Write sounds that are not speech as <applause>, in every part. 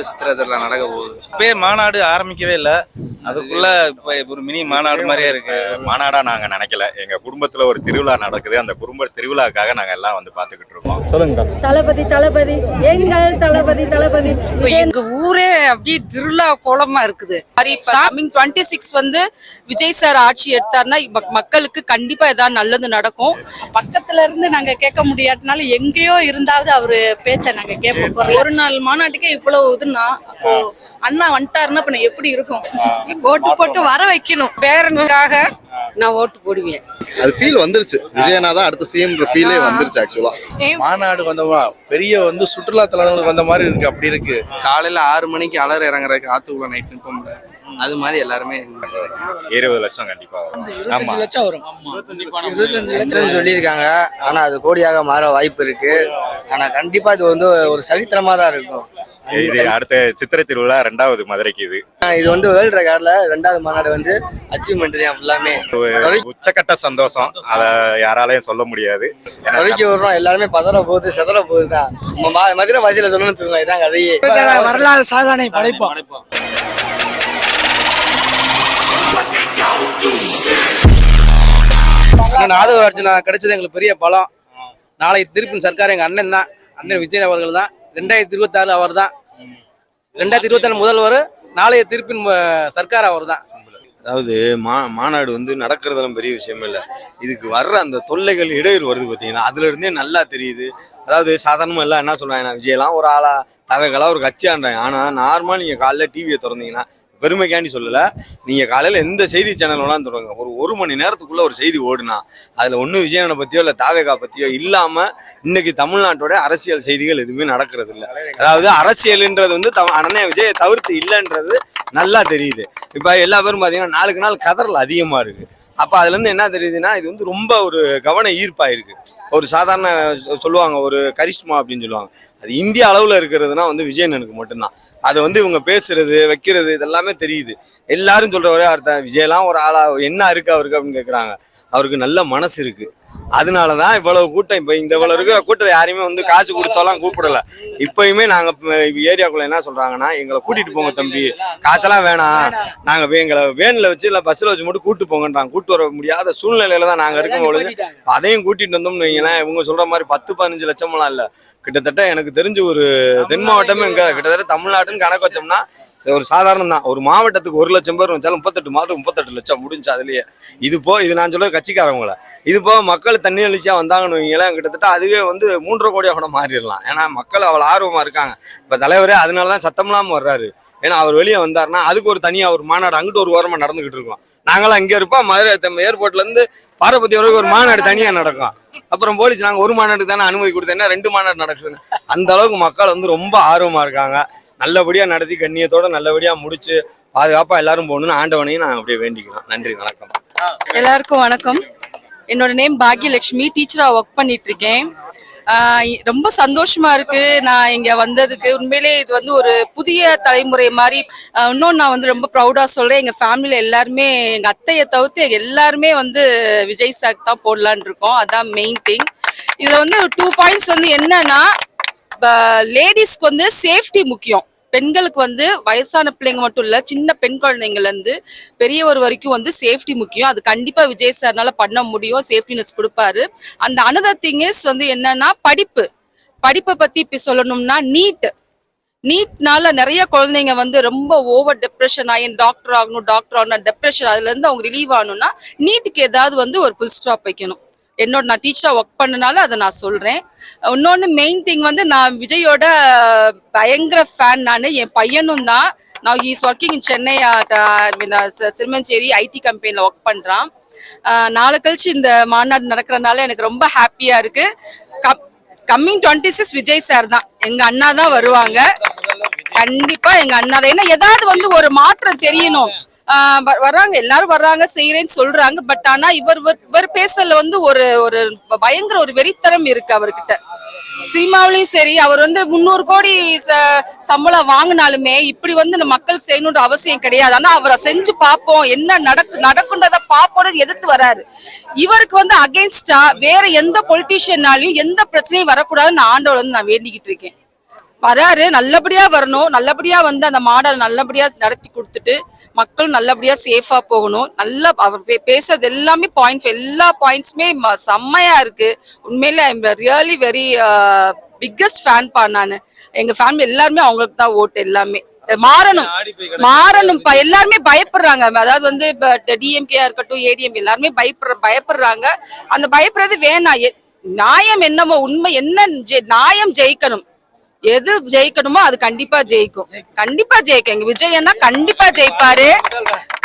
சித்திரத்தில் நடக்க போகுது. இப்பயே மாநாடு ஆரம்பிக்கவே இல்லை. அதுக்குள்ள இப்போ ஒரு மினி மாநாடு மாதிரியே இருக்கு. மாநாடா நாங்க நினைக்கல. எங்க குடும்பத்துல ஒரு திருவிழா நடக்குது. அந்த குடும்ப திருவிழாக்காக நாங்க எல்லாம் வந்து பாத்துக்கிட்டு இருக்கோம். சொல்லுங்க தளபதி தளபதி. எங்கள் தளபதி தளபதி. இப்போ எங்க ஊரே அப்படியே திருவிழா கோலமா இருக்குது. கமிங் டுவெண்ட்டி சிக்ஸ் வந்து விஜய் சார் ஆட்சி எடுத்தாருன்னா மக்களுக்கு கண்டிப்பா ஏதாவது நல்லது நடக்கும். பக்கத்துல இருந்து நாங்க கேட்க முடியாட்டினாலும் எங்கேயோ இருந்தாவது அவரு பேச்ச நாங்க கேட்போம். ஒரு நாள் மாநாட்டுக்கே இவ்வளவு இதுன்னா அப்போ அண்ணா வந்துட்டாருன்னா இப்ப நான் எப்படி இருக்கும்? ஓட்டு போட்டு வர வைக்கணும். பேரனுக்காக நான் ஓட்டு போடுவேன். அது ஃபீல் வந்துருச்சு. விஜயனா தான் அடுத்த சிஎம் ஃபீலே வந்துருச்சு ஆக்சுவலா மாநாடு வந்தோமா பெரிய வந்து சுற்றுலா தலங்களுக்கு வந்த மாதிரி இருக்கு அப்படி இருக்கு. காலையில ஆறு மணிக்கு அலர் இறங்குறதுக்கு ஆத்துக்குள்ள நைட் நிற்போம்ல அது மாதிரி எல்லாருமே இருபது லட்சம் கண்டிப்பா வரும். ஆமா. லட்சம் வரும். லட்சம் சொல்லியிருக்காங்க. ஆனா அது கோடியாக மாற வாய்ப்பு இருக்கு. ஆனா கண்டிப்பா இது வந்து ஒரு சரித்திரமா தான் இருக்கும் இது அடுத்த சித்திரை திருவிழா ரெண்டாவது மதுரைக்கு இது. இது வந்து வேர்ல்ட் ரெக்கார்ட்ல ரெண்டாவது மாநாடு வந்து அச்சீவ்மெண்ட் தான் ஃபுல்லாமே ஒரு உச்சக்கட்ட சந்தோஷம். அத யாராலையும் சொல்ல முடியாது. வரைக்கும் வர்றோம் எல்லாருமே பதற போகுது செதற போகுது தான் நம்ம மா- மதுரை வாசியில சொல்லணும்னு வச்சுக்கோங்க இதான் கதையே. வரலாறு சாதனை படைப்போம். ஆதரவு அர்ஜுனா கிடைச்சது எங்களுக்கு பெரிய பலம். நாளை திருப்பின் சர்க்கார் எங்க அண்ணன் தான். அண்ணன் விஜய் அவர்கள் தான். ரெண்டாயிரத்தி இருபத்தி ஆறு அவர் தான். ரெண்டாயிரத்தி முதல்வர் நாளைய திருப்பின் சர்க்கார் அவர் தான். அதாவது மா மாநாடு வந்து நடக்கிறதெல்லாம் பெரிய விஷயமே இல்லை. இதுக்கு வர்ற அந்த தொல்லைகள் இடையூறு வருது பார்த்தீங்கன்னா அதுலேருந்தே நல்லா தெரியுது. அதாவது சாதாரணமாக எல்லாம் என்ன சொல்கிறாங்க விஜயெல்லாம் ஒரு ஆளா தவைகளாக ஒரு கட்சியான்றாங்க. ஆனால் நார்மலாக நீங்கள் காலைல டிவியை திறந்தீங்கன்னா பெருமைக்காண்டி சொல்லலை. நீங்கள் காலையில் எந்த செய்தி சேனல் வேணாலும் தொடங்க ஒரு ஒரு மணி நேரத்துக்குள்ளே ஒரு செய்தி ஓடுனா அதில் ஒன்றும் விஜயனை பற்றியோ இல்லை தாவேகா பற்றியோ இல்லாமல் இன்னைக்கு தமிழ்நாட்டோட அரசியல் செய்திகள் எதுவுமே நடக்கிறது இல்லை. அதாவது அரசியல்ன்றது வந்து த அண்ணன் விஜயை தவிர்த்து இல்லைன்றது நல்லா தெரியுது. இப்போ எல்லா பேரும் பார்த்தீங்கன்னா நாளுக்கு நாள் கதறல் அதிகமாக இருக்குது அப்போ அதுலேருந்து என்ன தெரியுதுன்னா இது வந்து ரொம்ப ஒரு கவன ஈர்ப்பாக இருக்குது ஒரு சாதாரண சொல்லுவாங்க ஒரு கரிஷ்மா அப்படின்னு சொல்லுவாங்க. அது இந்திய அளவில் இருக்கிறதுனா வந்து விஜயனனுக்கு மட்டும்தான். அதை வந்து இவங்க பேசுறது வைக்கிறது இதெல்லாமே தெரியுது. எல்லாரும் சொல்ற ஒரே அர்த்தம் விஜயெல்லாம் ஒரு ஆளா என்ன இருக்கு அவருக்கு? அப்படின்னு கேட்குறாங்க அவருக்கு நல்ல மனசு இருக்கு. அதனால தான் இவ்வளவு கூட்டம். இப்போ இந்த இவ்வளவு இருக்கிற கூட்டத்தை யாரையுமே வந்து காசு கொடுத்தாலாம் கூப்பிடல. இப்பயுமே நாங்கள் ஏரியாக்குள்ள என்ன சொல்றாங்கன்னா எங்களை கூட்டிட்டு போங்க தம்பி. காசெல்லாம் வேணாம். நாங்கள் எங்களை வேனில் வச்சு இல்லை பஸ்ஸில் வச்சு மட்டும் கூட்டு போங்கன்றாங்க. கூட்டு வர முடியாத சூழ்நிலையில தான் நாங்கள் இருக்கும் பொழுது. அதையும் கூட்டிட்டு வந்தோம்னு வைங்களேன் இவங்க சொல்ற மாதிரி பத்து பதினஞ்சு லட்சம்லாம் இல்லை. கிட்டத்தட்ட எனக்கு தெரிஞ்சு ஒரு தென் மாவட்டமே இங்கே கிட்டத்தட்ட தமிழ்நாட்டுன்னு கணக்கு வச்சோம்னா ஒரு சாதாரணம் தான். ஒரு மாவட்டத்துக்கு ஒரு லட்சம் பேர் வச்சாலும் முப்பத்தெட்டு மாவட்டம் முப்பத்தெட்டு லட்சம் முடிஞ்சு அதுலேயே. இது போ இது நான் சொல்ல கட்சிக்காரவங்கள. இது போக மக்கள் தண்ணி அழிச்சா வந்தாங்கன்னு வைங்களேன் கிட்டத்தட்ட அதுவே வந்து மூன்றரை கோடியாக கூட மாறிடலாம். ஏன்னா மக்கள் அவ்வளோ ஆர்வமாக இருக்காங்க. இப்போ தலைவரே அதனால தான் சத்தம் இல்லாமல் வர்றாரு. ஏன்னா அவர் வெளியே வந்தாருன்னா அதுக்கு ஒரு தனியாக ஒரு மாநாடு அங்கிட்டு ஒரு ஓரமாக நடந்துகிட்டு இருக்கோம். நாங்களாம் இங்கே இருப்போம். மதுரை ஏர்போர்ட்லேருந்து பாரபத்தி வரைக்கும் ஒரு மாநாடு தனியாக நடக்கும். அப்புறம் போலீஸ் நாங்கள் ஒரு மாநாட்டுக்கு தானே அனுமதி கொடுத்தேன்னா ரெண்டு மாநாடு நடக்குதுன்னு. அந்த அளவுக்கு மக்கள் வந்து ரொம்ப ஆர்வமாக இருக்காங்க. நல்லபடியாக நடத்தி கண்ணியத்தோட நல்லபடியாக முடிச்சு பாதுகாப்பாக எல்லாரும் போகணும்னு ஆண்டவனையும் நான் அப்படியே வேண்டிக்கிறோம். நன்றி வணக்கம். எல்லாருக்கும் வணக்கம். என்னோட நேம் பாக்யலட்சுமி. டீச்சராக ஒர்க் பண்ணிட்டு இருக்கேன் ரொம்ப சந்தோஷமா இருக்கு. நான் இங்க வந்ததுக்கு. உண்மையிலே இது வந்து ஒரு புதிய தலைமுறை மாதிரி இன்னொன்று இன்னொன்னு நான் வந்து ரொம்ப ப்ரௌடா சொல்றேன். எங்க ஃபேமிலியில எல்லாருமே எங்க அத்தையை தவிர்த்து எல்லாருமே வந்து விஜய் சார் தான் போடலான்னு இருக்கோம். அதான் மெயின் திங் இதுல வந்து டூ பாயிண்ட்ஸ் வந்து என்னன்னா லேடிஸ்க்கு வந்து சேஃப்டி முக்கியம். பெண்களுக்கு வந்து வயசான பிள்ளைங்க மட்டும் இல்ல சின்ன பெண் குழந்தைங்கள்ல இருந்து பெரியவர் வரைக்கும் வந்து சேஃப்டி முக்கியம். அது கண்டிப்பா விஜய் சார்னால பண்ண முடியும். சேஃப்டினஸ் கொடுப்பாரு. அந்த அனதர் திங் இஸ் வந்து என்னன்னா படிப்பு. படிப்பை பத்தி இப்ப சொல்லணும்னா நீட் நீட்னால நிறைய குழந்தைங்க வந்து ரொம்ப ஓவர் டிப்ரெஷன் ஆகி டாக்டர் ஆகணும் டாக்டர் ஆகணும் டெப்ரெஷன் அதுல இருந்து அவங்க ரிலீவ் ஆகணும்னா நீட்டுக்கு ஏதாவது வந்து ஒரு புல் ஸ்டாப் வைக்கணும். என்னோட நான் டீச்சராக ஒர்க் பண்ணனால அதை நான் சொல்கிறேன் இன்னொன்று மெயின் திங் வந்து நான் விஜயோட பயங்கர ஃபேன் நான். என் பையனும் தான். நான் is working in Chennai Sirumanjeri IT கம்பெனியில் ஒர்க் பண்ணுறான் நாளை கழிச்சு இந்த மாநாடு நடக்கிறனால எனக்கு ரொம்ப ஹாப்பியாக இருக்கு. Coming twenty six Vijay sir தான். எங்கள் அண்ணா தான் வருவாங்க. கண்டிப்பாக எங்கள் அண்ணா தான். ஏன்னா ஏதாவது வந்து ஒரு மாற்றம் தெரியணும். வர்றாங்க. எல்லாரும் வர்றாங்க செய்யறேன்னு சொல்றாங்க. பட் ஆனா இவர் இவர்- இவர் பேசல வந்து ஒரு ஒரு பயங்கர ஒரு வெறித்தனம் இருக்கு அவர்கிட்ட. சினிமாவிலையும் சரி அவர் வந்து முந்நூறு கோடி ச- சம்பளம் வாங்கினாலுமே இப்படி வந்து நம்ம மக்கள் செய்யணுன்ற அவசியம் கிடையாது. ஆனா அவரை செஞ்சு பார்ப்போம். என்ன நடக்கு நடக்குன்றத பார்ப்போம்னு எதிர்த்து வராரு. இவருக்கு வந்து அகேன்ஸ்டா வேற எந்த பொலிட்டீஷியனாலையும் எந்த பிரச்சனையும் வரக்கூடாதுன்னு ஆண்டோட வந்து நான் வேண்டிக்கிட்டு இருக்கேன். வராரு நல்லபடியா வரணும். நல்லபடியா வந்து அந்த மாடலை நல்லபடியா நடத்தி கொடுத்துட்டு மக்கள் நல்லபடியா சேஃபா போகணும். நல்லா அவர் பே- பேசுறது எல்லாமே பாயிண்ட்ஸ் எல்லா பாயிண்ட்ஸுமே செம்மையா இருக்கு. உண்மையில I'm really very biggest fan பா நான். எங்க ஃபேமிலி எல்லாருமே அவங்களுக்கு தான் ஓட்டு எல்லாமே. மாறணும். மாறணும். எல்லாருமே பயப்படுறாங்க. அதாவது வந்து இப்ப இருக்கட்டும் ஏடிஎம் எல்லாருமே பயப்படுற பயப்படுறாங்க. அந்த பயப்படுறது வேணாம். நியாயம் என்னமோ உண்மை என்ன நியாயம் ஜெயிக்கணும். எது ஜெயிக்கணுமோ அது கண்டிப்பா ஜெயிக்கும். கண்டிப்பா ஜெயிக்கும். எங்க விஜய் அண்ணா கண்டிப்பா ஜெயிப்பாரு.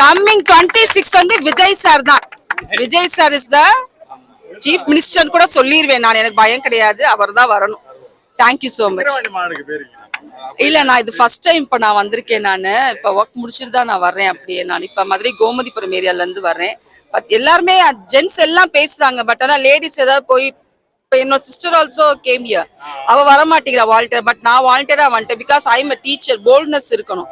கம்மிங் டுவெண்ட்டி சிக்ஸ் வந்து விஜய் சார் தான். Vijay sir is the chief minister கூட சொல்லிடுவேன் நான். எனக்கு பயம் கிடையாது. அவர் தான் வரணும். தேங்க்யூ சோ மச் இல்ல நான் இது ஃபர்ஸ்ட் டைம் இப்ப நான் வந்திருக்கேன் நானு. இப்ப ஒர்க் முடிச்சிட்டு தான் நான் வர்றேன் அப்படியே நான். இப்ப மதுரை கோமதிபுரம் ஏரியால இருந்து வர்றேன். பட் எல்லாருமே ஜென்ஸ் எல்லாம் பேசுறாங்க. பட் ஆனா லேடிஸ் ஏதாவது போய் இப்போ என்னோட சிஸ்டர் ஆல்சோ கேம் இயர் அவ வர மாட்டேங்கிறா வாலண்டியர் பட் நான் வாலண்டியரா வந்துட்டேன் because I am teacher boldness இருக்கணும்.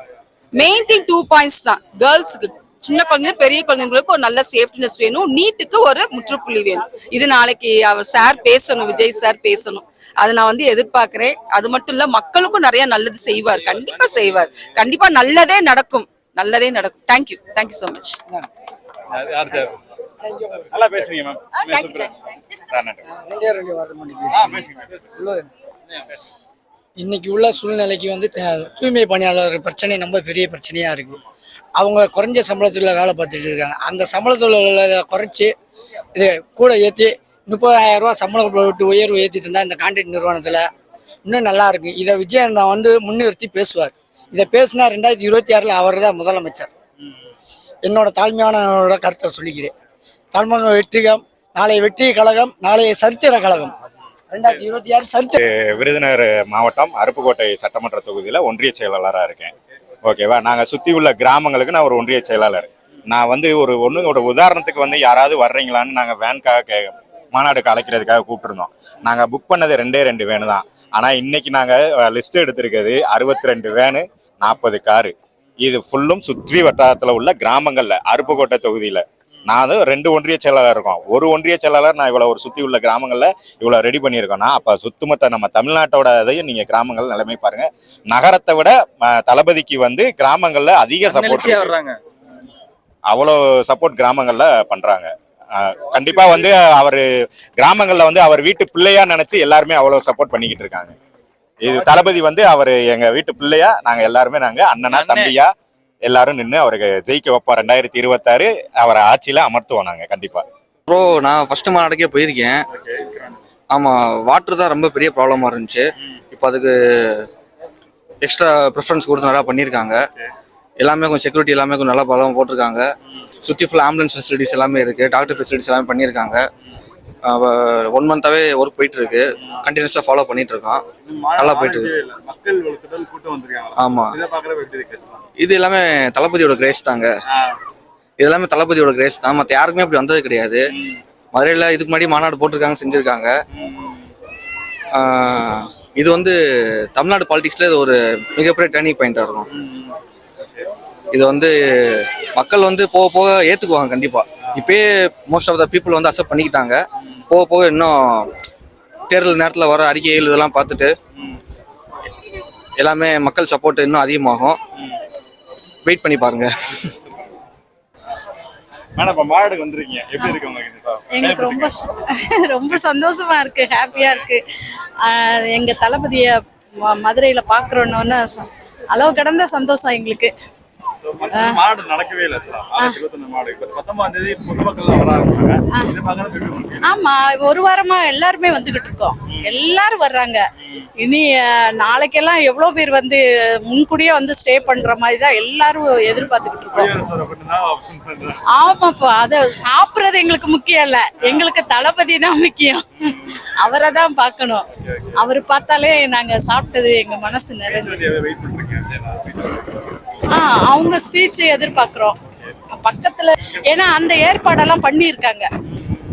மெயின் திங் டூ பாயிண்ட்ஸ் தான். கேர்ள்ஸுக்கு சின்ன குழந்தைங்க பெரிய குழந்தைங்களுக்கு ஒரு நல்ல சேஃப்டினஸ் வேணும். நீட்டுக்கு ஒரு முற்றுப்புள்ளி வேணும். இது நாளைக்கு அவர் சார் பேசணும் விஜய் சார் பேசணும். அதை நான் வந்து எதிர்பார்க்கிறேன். அது மட்டும் இல்ல மக்களுக்கும் நிறைய நல்லது செய்வார். கண்டிப்பா செய்வார். கண்டிப்பா நல்லதே நடக்கும். நல்லதே நடக்கும். தேங்க்யூ தேங்க்யூ ஸோ மச் யார் நல்லா பேசுறீங்க மேம் இன்னைக்கு உள்ள சூழ்நிலைக்கு வந்து தூய்மை பணியாளர் பிரச்சனை ரொம்ப பெரிய பிரச்சனையா இருக்கு. அவங்க குறைஞ்ச சம்பளத்துல வேலை பார்த்துட்டு இருக்காங்க. அந்த சம்பளத்துல குறைச்சி இது கூட ஏற்றி முப்பதாயிரம் ரூபாய் சம்பளம் விட்டு உயர்வு ஏற்றி தந்தா இந்த கான்ட்ராக்ட் நிறுவனத்தில் இன்னும் நல்லா இருக்கும் இதை விஜயகாந்தா வந்து முன்னிறுத்தி பேசுவார். இதை பேசினா ரெண்டாயிரத்தி இருபத்தி ஆறில் அவர் தான் முதலமைச்சர். என்னோட தாழ்மையான கருத்தை சொல்லிக்கிறேன். தமிழக வெற்றிகம் நாளைய வெற்றி கழகம் நாளைய சரித்திர கழகம். ரெண்டாயிரத்தி இருபத்தி ஆறு சரித்திர விருதுநகர் மாவட்டம் அருப்புக்கோட்டை சட்டமன்ற தொகுதியில் ஒன்றிய செயலாளராக இருக்கேன். ஓகேவா நாங்கள் சுற்றி உள்ள கிராமங்களுக்கு நான் ஒரு ஒன்றிய செயலாளர். நான் வந்து ஒரு ஒன்று ஒரு உதாரணத்துக்கு வந்து யாராவது வர்றீங்களான்னு நாங்கள் வேன்காக கே மாநாடுக்கு அழைக்கிறதுக்காக கூப்பிட்டுருந்தோம். நாங்கள் புக் பண்ணது ரெண்டே ரெண்டு வேனு தான். ஆனால் இன்னைக்கு நாங்கள் லிஸ்ட் எடுத்திருக்கிறது அறுபத்தி ரெண்டு வேனு நாற்பது காரு. இது ஃபுல்லும் சுற்றி வட்டாரத்தில் உள்ள கிராமங்களில் அருப்புக்கோட்டை தொகுதியில். நான் வந்து ரெண்டு ஒன்றிய செயலாளர் இருக்கோம். ஒரு ஒன்றிய செயலாளர் நான் இவ்வளோ ஒரு சுற்றி உள்ள கிராமங்களில் இவ்வளோ ரெடி பண்ணியிருக்கோம்னா அப்போ சுத்தமொத்த நம்ம தமிழ்நாட்டோட இதையும் நீங்கள் கிராமங்கள் நிலைமை பாருங்க. நகரத்தை விட தளபதிக்கு வந்து கிராமங்களில் அதிக சப்போர்ட் வர்றாங்க. அவ்வளோ சப்போர்ட் கிராமங்கள்ல பண்றாங்க. அஹ் கண்டிப்பா வந்து அவர் கிராமங்கள்ல வந்து அவர் வீட்டு பிள்ளையா நினைச்சு எல்லாருமே அவ்வளோ சப்போர்ட் பண்ணிக்கிட்டு இருக்காங்க. இது தளபதி வந்து அவர் எங்க வீட்டு பிள்ளையா நாங்க எல்லாருமே நாங்க அண்ணனா அண்ணே. தம்பியா எல்லாரும் நின்று அவருக்கு ஜெயிக்க வைப்போம். ரெண்டாயிரத்தி இருபத்தாறு அவரை ஆட்சியில அமர்த்துவோம் நாங்க கண்டிப்பா. ப்ரோ நான் ஃபர்ஸ்ட் மாநாடுக்கே போயிருக்கேன். ஆமாம் வாட்டர் தான் ரொம்ப பெரிய ப்ராப்ளமாக இருந்துச்சு. இப்போ அதுக்கு எக்ஸ்ட்ரா ப்ரிஃபரன்ஸ் கொடுத்து நல்லா பண்ணியிருக்காங்க. எல்லாமே கொஞ்சம் செக்யூரிட்டி எல்லாமே கொஞ்சம் நல்லா பலம் போட்டிருக்காங்க. சுற்றி ஃபுல் ஆம்புலன்ஸ் ஃபெசிலிட்டிஸ் எல்லாமே இருக்குது டாக்டர் ஃபெசிலிட்டிஸ் எல்லாமே பண்ணியிருக்காங்க. ஒன் மந்த்தாவே ஒர்க் போயிட்டு இருக்கு கண்டினியூஸாக ஃபாலோ பண்ணிட்டு இருக்கோம் நல்லா போயிட்டு இருக்கு. மக்கள் திடல் கூட்டம் வந்திருக்காங்க ஆமா. இதை பாக்குறப்ப எப்படி இருக்கு பேசலாம் இது எல்லாமே தளபதியோட கிரேஸ் தாங்க. இது எல்லாமே தளபதியோட கிரேஸ் தான். மற்ற யாருக்குமே அப்படி வந்தது கிடையாது. மதுரையில் இதுக்கு முன்னாடி மாநாடு போட்டிருக்காங்க செஞ்சுருக்காங்க. இது வந்து தமிழ்நாடு பாலிடிக்ஸில் இது ஒரு மிகப்பெரிய டேர்னிங் பாயிண்டாக இருக்கும். இது வந்து மக்கள் வந்து போக போக ஏற்றுக்குவாங்க கண்டிப்பாக இப்பயே மோஸ்ட் ஆஃப் த பீப்புள் வந்து அக்செப்ட் பண்ணிக்கிட்டாங்க. போக போக இன்னும் தேர்தல் நேரத்தில் வர அறிக்கைகள் இதெல்லாம் பார்த்துட்டு எல்லாமே மக்கள் சப்போர்ட் இன்னும் அதிகமாகும். வெயிட் பண்ணி பாருங்க. மேடம் இப்ப மாநாடுக்கு வந்திருக்கீங்க. எப்படி இருக்கு உங்களுக்கு இது? எங்களுக்கு ரொம்ப <laughs> ரொம்ப சந்தோஷமா இருக்கு ஹாப்பியா இருக்கு. எங்க தளபதிய மதுரையில பாக்குறோன்னு அளவு கடந்த சந்தோஷம் எங்களுக்கு. மாநாடு நடக்கவே இல்லை பத்தொன்பதாம் தேதி பொதுமக்கள் வர ஆரம்பிச்சாங்க உங்களுக்கு ஆமா ஒரு வாரமா எல்லாருமே வந்துகிட்டு இருக்கோம். எல்லாரும் வர்றாங்க. இனி நாளைக்கெல்லாம் எவ்வளவு பேர் வந்து முன்கூடியே வந்து ஸ்டே பண்ற மாதிரி தான் எல்லாரும் எதிர்பார்த்துக்கிட்டு இருக்கோம். ஆமாப்பா அத சாப்பிடுறது எங்களுக்கு முக்கியம் இல்ல. எங்களுக்கு தளபதி தான் முக்கியம். அவரை தான் பார்க்கணும். அவர் பார்த்தாலே நாங்க சாப்பிட்டது எங்க மனசு நிறைஞ்சு ஆ அவங்க ஸ்பீச் எதிர்பார்க்கிறோம். பக்கத்துல ஏன்னா அந்த ஏற்பாடெல்லாம் பண்ணியிருக்காங்க.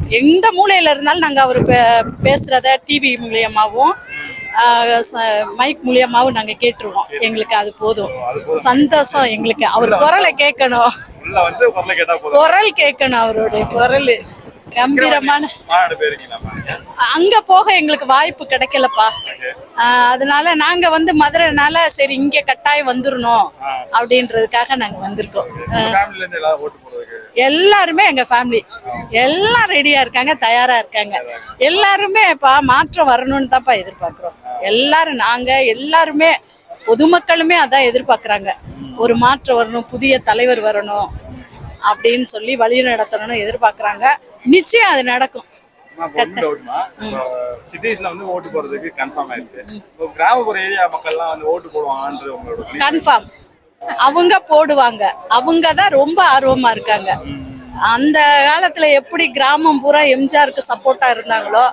எந்த மூலையில இருந்தாலும் நாங்க அவர் பே- பேசுறத டிவி மூலியமாவும் மைக் மூலியமாவும் நாங்க கேட்டுருவோம். எங்களுக்கு அது போதும். சந்தோஷம் எங்களுக்கு. அவர் குரலை கேட்கணும். குரல் கேட்கணும் அவருடைய குரல். கம்பீரமான அங்க போக எங்களுக்கு வாய்ப்பு கிடைக்கலப்பா. அதனால நாங்க வந்து மதுரைனால சரி இங்க கட்டாயம் வந்துடணும் அப்படின்றதுக்காக நாங்க வந்திருக்கோம். எல்லாருமே எங்க ஃபேமிலி எல்லாம் ரெடியா இருக்காங்க தயாரா இருக்காங்க. எல்லாருமே இப்ப மாற்றம் வரணும்னு தான்ப்பா எதிர்பார்க்கிறோம். எல்லாரும் நாங்க எல்லாருமே பொதுமக்களுமே அதான் எதிர்பார்க்கறாங்க. ஒரு மாற்றம் வரணும் புதிய தலைவர் வரணும் அப்படின்னு சொல்லி வழி நடத்தணும்னு எதிர்பார்க்கறாங்க. நிச்சயம் அது நடக்கும். சிட்டிஸ்ல வந்து ஓட்டு போடுறதுக்கு கன்ஃபார்ம் ஆயிடுச்சு. கிராமப்புற ஏரியா மக்கள்லாம் வந்து ஓட்டு போடுவாங்கன்றது உங்களோட. கன்ஃபார்ம் அவங்க போடுவாங்க. அவங்க தான் ரொம்ப ஆர்வமா இருக்காங்க. அந்த காலத்துல எப்படி கிராமம் பூரா எம்ஜிஆருக்கு சப்போர்ட்டா இருந்தாங்களோ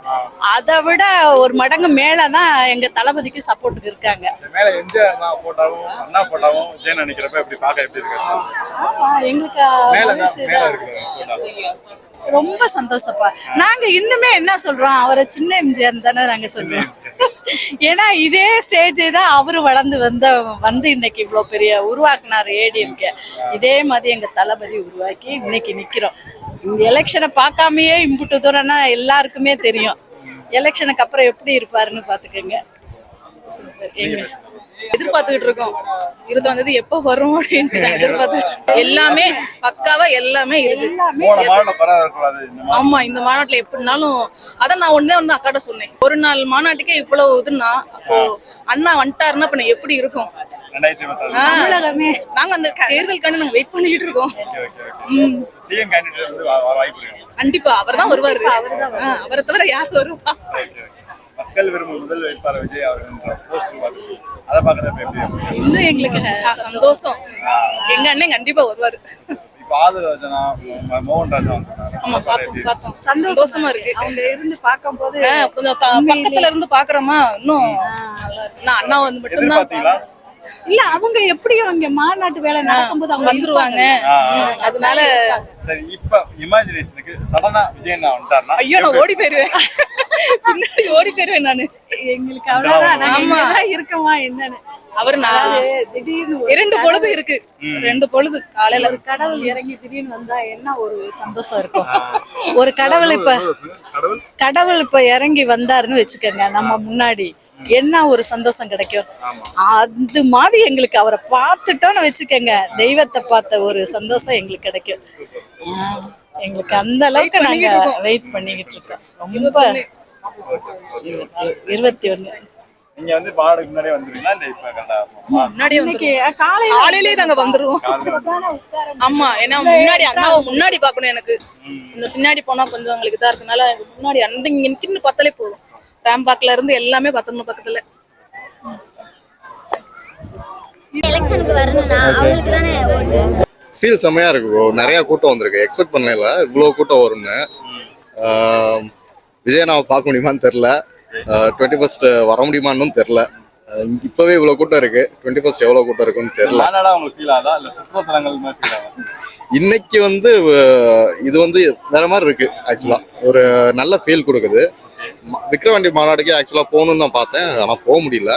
அதை விட ஒரு மடங்கு மேலதான் எங்க தளபதிக்கு சப்போர்ட்டுக்கு இருக்காங்க. எங்களுக்கு ரொம்ப சந்தோஷப்பா. நாங்க இன்னுமே என்ன சொல்றோம்? அவரை சின்ன எம்ஜிஆர் தானே நாங்க சொல்றோம். ஏன்னா இதே ஸ்டேஜ் தான் அவரு வளர்ந்து வந்த வந்து இன்னைக்கு இவ்வளவு பெரிய உருவாக்குனாரு ஏடிஎம்கே இதே மாதிரி எங்க தளபதி உருவாக்கி இன்னைக்கு நிக்கிறோம். இந்த எலெக்ஷனை பார்க்காமயே இம்புட்டு தூரம்னா எல்லாருக்குமே தெரியும். எலெக்ஷனுக்கு அப்புறம் எப்படி இருப்பாருன்னு பாத்துக்கோங்க சூப்பர் எங்க எதிர்பார்த்துக்கிட்டு இருக்கோம். இருபது வந்தது எப்போ வரும் அப்படின்ட்டு இருக்கோம். எல்லாமே பக்காவா எல்லாமே இருக்கு. ஆமா இந்த மாநாட்டுல எப்படினாலும் அதான் நான் ஒண்ணே வந்து அக்காட்ட சொன்னேன். ஒரு நாள் மாநாட்டுக்கே இவ்வளவு இதுன்னா அப்போ அண்ணா வந்துட்டாருன்னா இப்ப நான் எப்படி இருக்கும்? நாங்க அந்த தேர்தலுக்காண்டி நாங்க வெயிட் பண்ணிட்டு இருக்கோம். கண்டிப்பா அவர்தான் வருவாரு. ஆ, அவரை தவிர யார் வருவா? மக்கள் விரும்பும் முதல் வேட்பாளர் விஜய் அவர்கள் போஸ்ட் பார்த்து அதை பார்க்கறப்ப எப்படி? இன்னும் எங்களுக்கு ச- சந்தோஷம். எங்க அண்ணன் கண்டிப்பா வருவாரு. சந்தோஷமா இருக்கு. அவங்க இருந்து பார்க்கும்போது ஆ, கொஞ்சம் பக்கத்துல இருந்து பாக்குறோமா இன்னும் நான் அண்ணா வந்து மட்டும்தான் இல்ல அவங்க எப்படி அவங்க மாநாட்டு வேலை நடக்கும்போது அவங்க வந்துருவாங்க. அதனால சரி இப்ப இமேஜினேஷனுக்கு சடனா விஜய் வந்துட்டாருன்னா ஐயோ நான் ஓடி போயிருவேன். பின்னாடி ஓடி போயிருவேன் நானு. எங்களுக்கு அவ்வளவுதான். ஆமா. இருக்கோமா என்னன்னு. அவர் நான் இரண்டு பொழுது இருக்கு. ரெண்டு பொழுது காலையில. ஒரு கடவுள் இறங்கி திடீர்னு வந்தா என்ன ஒரு சந்தோஷம் இருக்கும்? ஒரு கடவுள் இப்ப கடவுள் இப்ப இறங்கி வந்தாருன்னு வச்சுக்கோங்க நம்ம முன்னாடி. என்ன ஒரு சந்தோஷம் கிடைக்கும்? அது மாதிரி எங்களுக்கு அவரை பார்த்துட்டோம்னு வச்சுக்கோங்க. தெய்வத்தை பார்த்த ஒரு சந்தோஷம் எங்களுக்கு கிடைக்கும். எங்களுக்கு அந்த அளவுக்கு நாங்க வெயிட் பண்ணிக்கிட்டு இருக்கோம். ரொம்ப இருபத்தி ஒண்ணு நீங்க வந்து பாடுக்கு முன்னாடியே வந்துருவீங்களா? இல்ல இப்ப கரெக்டா முன்னாடியே இன்னைக்கு காலையில நாங்க வந்துருவோம். ஆமா ஏன்னா முன்னாடி அண்ணாவை முன்னாடி பார்க்கணும் எனக்கு. இந்த பின்னாடி போனா கொஞ்சம் உங்களுக்கு இதா இருக்கனால முன்னாடி அந்த இங்க நிக்கின்னு பார்த்தாலே போதும். ராம்பாக்ல இருந்து எல்லாமே பார்த்தோம் பக்கத்துல. எலெக்ஷனுக்கு வரணும்னா அவங்களுக்கு தானே ஓட்டு? ஃபீல் செம்மையா இருக்கு ப்ரோ நிறைய கூட்டம் வந்திருக்கு. எக்ஸ்பெக்ட் பண்ணல இவ்வளோ கூட்டம் வரும்னு. விஜய் நான் பார்க்க முடியுமான்னு தெரில டுவெண்ட்டி ஃபர்ஸ்ட் வர முடியுமான்னு தெரில இப்போவே இவ்வளோ கூட்டம் இருக்கு. டுவெண்ட்டி ஃபர்ஸ்ட் எவ்வளோ கூட்டம் இருக்குன்னு தெரில இன்னைக்கு வந்து இது வந்து வேற மாதிரி இருக்கு ஆக்சுவலா ஒரு நல்ல ஃபீல் கொடுக்குது. விக்ரவாண்டி மாநாடுக்கு ஆக்சுவலா போகணும்னு தான் பார்த்தேன். ஆனால் போக முடியல.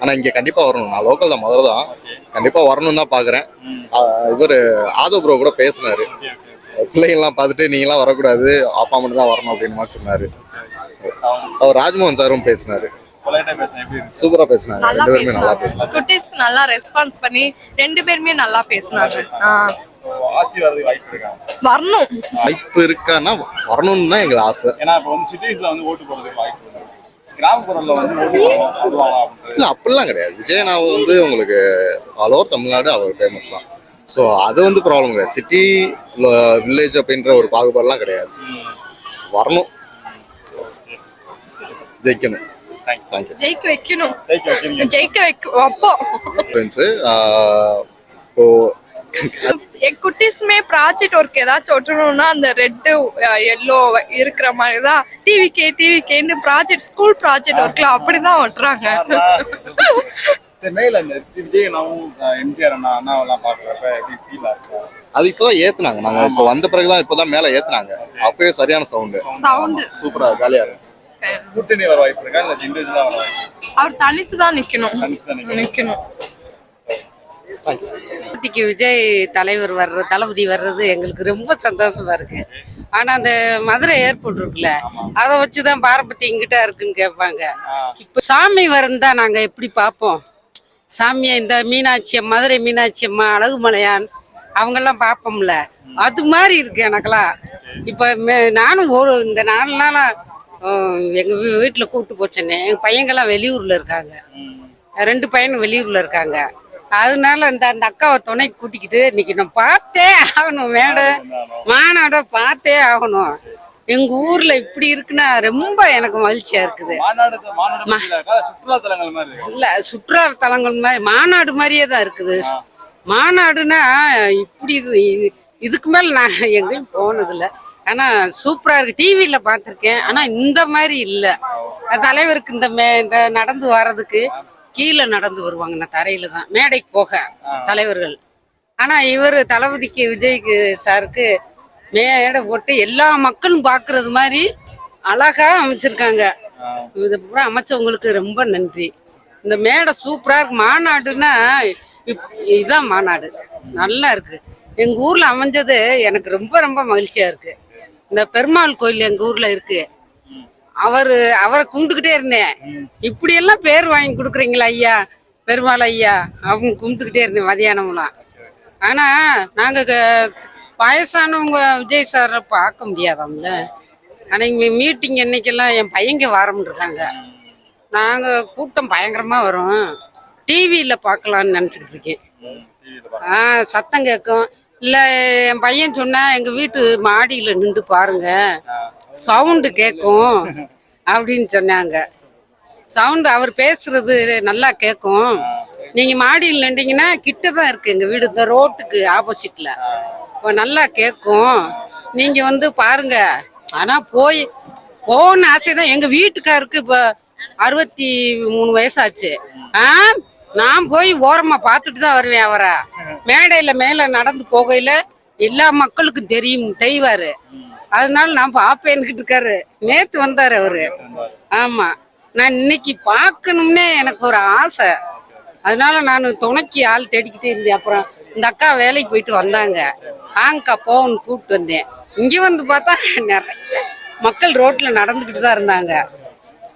ஆனால் இங்கே கண்டிப்பாக வரணும். நான் லோக்கல் தான் முதல்ல தான் கண்டிப்பாக வரணும்னு தான் பார்க்குறேன் இவர் ஆதவ் ப்ரோ கூட பேசினாரு. பிள்ளைங்கள்லாம் பார்த்துட்டு நீங்களாம் வரக்கூடாது. அப்பா மட்டும் தான் வரணும் அப்படின்னு மாதிரி சொன்னாரு. அவர் ராஜ்மோகன் சாரும் பேசினாரு. சூப்பரா பேசினாங்க நல்லா ரெண்டு பேருமே நல்லா பேசினாங்க நல்லா ரெஸ்பான்ஸ் பண்ணி ரெண்டு பேருமே நல்லா பேசினாங்க. ஆட்சி வர்றதுக்கு வாய்ப்பு இருக்காங்க வரணும். வாய்ப்பு இருக்கான்னா வரணும்னு தான் எங்களுக்கு ஆசை. ஏன்னா இப்போ வந்து சிட்டிஸ்ல வந்து ஓட்டு போடுறதுக்கு வாய்ப்பு இருக்கு. கிராமப்புறத்துல வந்து இல்ல அப்படிலாம் கிடையாது. விஜயனாவு வந்து உங்களுக்கு ஆல் ஓவர் தமிழ்நாடு அவர் ஃபேமஸ் தான். ஸோ அது வந்து ப்ராப்ளம் கிடையாது. சிட்டி வில்லேஜ் அப்படின்ற ஒரு பாகுபாடுலாம் கிடையாது. வரணும். ஜெயிக்கணும். ஜெயிக்க வைக்கணும். ஜெயிக்க இப்போ என் குட்டீஸுமே ப்ராஜெக்ட் ஒர்க் ஏதாச்சும் ஒட்டணும்னா அந்த ரெட்டு எல்லோ இருக்கிற மாதிரி தான் டிவிகே டிவிகேன்னு ப்ராஜெக்ட் ஸ்கூல் ப்ராஜெக்ட் ஒர்க்ல அப்படிதான் ஒட்டுறாங்க. மேல இந்த விஜய் அண்ணாவும் எம்ஜிஆர் அண்ணா அண்ணாவெல்லாம் பாக்குறப்ப எப்படி ஃபீல் ஆச்சு? அது இப்போதான் ஏத்துனாங்க. நாங்க இப்போ வந்த பிறகுதான் இப்போதான் மேலே ஏத்துனாங்க. அப்பவே சரியான சவுண்டு சவுண்டு சூப்பரா ஜாலியா இருந்துச்சு. கூட்டணி வர வாய்ப்பு இருக்கா? இல்ல இண்டிவிஜுவலா வர வாய்ப்பு இருக்கா? அவர் தனித்து தான் நிக்கணும். தனித்து தான் நிக்கணும். நிக்கணும் விஜய் தலைவர் வர்ற தளபதி வர்றது எங்களுக்கு ரொம்ப சந்தோஷமா இருக்கு. ஆனா அந்த மதுரை ஏர்போர்ட் இருக்குல்ல அதை வச்சுதான் பாரபத்தி இங்கிட்ட இருக்குன்னு கேட்பாங்க. இப்ப சாமி வருந்தா நாங்க எப்படி பார்ப்போம்? சாமியை இந்த மீனாட்சி மதுரை மீனாட்சி அம்மா அழகுமலையான் அவங்கெல்லாம் பார்ப்போம்ல. அது மாதிரி இருக்கு எனக்கெல்லாம். இப்ப மே- நானும் ஒரு இந்த நாலு நாளா எங்க வீட்டுல கூப்பிட்டு போச்சேன்னே எங்க பையங்கெல்லாம் வெளியூர்ல இருக்காங்க. ரெண்டு பையனும் வெளியூர்ல இருக்காங்க. அதனால இந்த அந்த அக்காவை துணைக்கு கூட்டிக்கிட்டு இன்னைக்கு நான் பார்த்தே ஆகணும் மேடை மாநாட பார்த்தே ஆகணும். எங்க ஊர்ல இப்படி இருக்குன்னா ரொம்ப எனக்கு மகிழ்ச்சியா இருக்குது. இல்ல, சுற்றுலா தலங்கள் மாதிரி மாநாடு மாதிரியே தான் இருக்குது. மாநாடுனா இப்படி இது இது- இதுக்கு மேல நான் எங்கேயும் போனது இல்ல ஆனா சூப்பரா இருக்கு. டிவியில பார்த்திருக்கேன். ஆனா இந்த மாதிரி இல்ல. தலைவருக்கு இந்த மே இந்த நடந்து வர்றதுக்கு கீழே நடந்து வருவாங்க நான் தரையில தான் மேடைக்கு போக தலைவர்கள். ஆனா இவர் தளபதிக்கு விஜய்க்கு சாருக்கு மேடை போட்டு எல்லா மக்களும் பாக்குறது மாதிரி அழகா அமைச்சிருக்காங்க. இது பூரா அமைச்சவங்களுக்கு ரொம்ப நன்றி. இந்த மேடை சூப்பரா இருக்கு. மாநாடுன்னா இதுதான் மாநாடு. நல்லா இருக்கு. எங்க ஊர்ல அமைஞ்சது எனக்கு ரொம்ப ரொம்ப மகிழ்ச்சியா இருக்கு. இந்த பெருமாள் கோயில் எங்க ஊர்ல இருக்கு. அவரு அவரை கும்பிட்டுக்கிட்டே இருந்தேன். இப்படி எல்லாம் பேர் வாங்கி கொடுக்குறீங்களா ஐயா? பெருமாள் ஐயா அவங்க கும்பிட்டுக்கிட்டே இருந்தேன் மதியானம்லாம் ஆனா நாங்க க- வயசானவங்க விஜய் சாரை பார்க்க முடியாதாம்ல? அன்னைக்கு மீட்டிங் என்னைக்கெல்லாம் என் பையங்க வாரம் இருக்காங்க கூட்டம் பயங்கரமாக வரும். டிவியில் பார்க்கலான்னு நினச்சிக்கிட்டு இருக்கேன். ஆ சத்தம் கேட்கும். இல்லை என் பையன் சொன்னால் எங்கள் வீட்டு மாடியில் நின்று பாருங்கள் சவுண்டு கேட்கும் அப்படின்னு சொன்னாங்க. சவுண்டு அவர் பேசுறது நல்லா கேட்கும் நீங்க மாடியில் நின்றீங்கன்னா கிட்ட தான் இருக்கு எங்க வீடு இந்த ரோட்டுக்கு ஆப்போசிட்ல. இப்போ நல்லா கேட்கும் நீங்க வந்து பாருங்க. ஆனா போய் போகணும்னு ஆசை தான் எங்க வீட்டுக்காருக்கு இப்போ அறுபத்தி மூணு வயசாச்சு. ஆ? நான் போய் ஓரமா பார்த்துட்டு தான் வருவேன் அவரை. மேடையில மேல நடந்து போகையில எல்லா மக்களுக்கும் தெரியும் தெய்வாரு. அதனால நான் பாப்பேன்னுக்கிட்டு இருக்காரு. நேத்து வந்தாரு அவரு. ஆமா. நான் இன்னைக்கு பார்க்கணும்னே எனக்கு ஒரு ஆசை. அதனால நான் துணைக்கு ஆள் தேடிக்கிட்டே இருந்தேன். அப்புறம் இந்த அக்கா வேலைக்கு போயிட்டு வந்தாங்க. ஆங்கக்கா போன்னு கூப்பிட்டு வந்தேன். இங்க வந்து பார்த்தா நிறைய மக்கள் ரோட்ல நடந்துக்கிட்டு தான் இருந்தாங்க.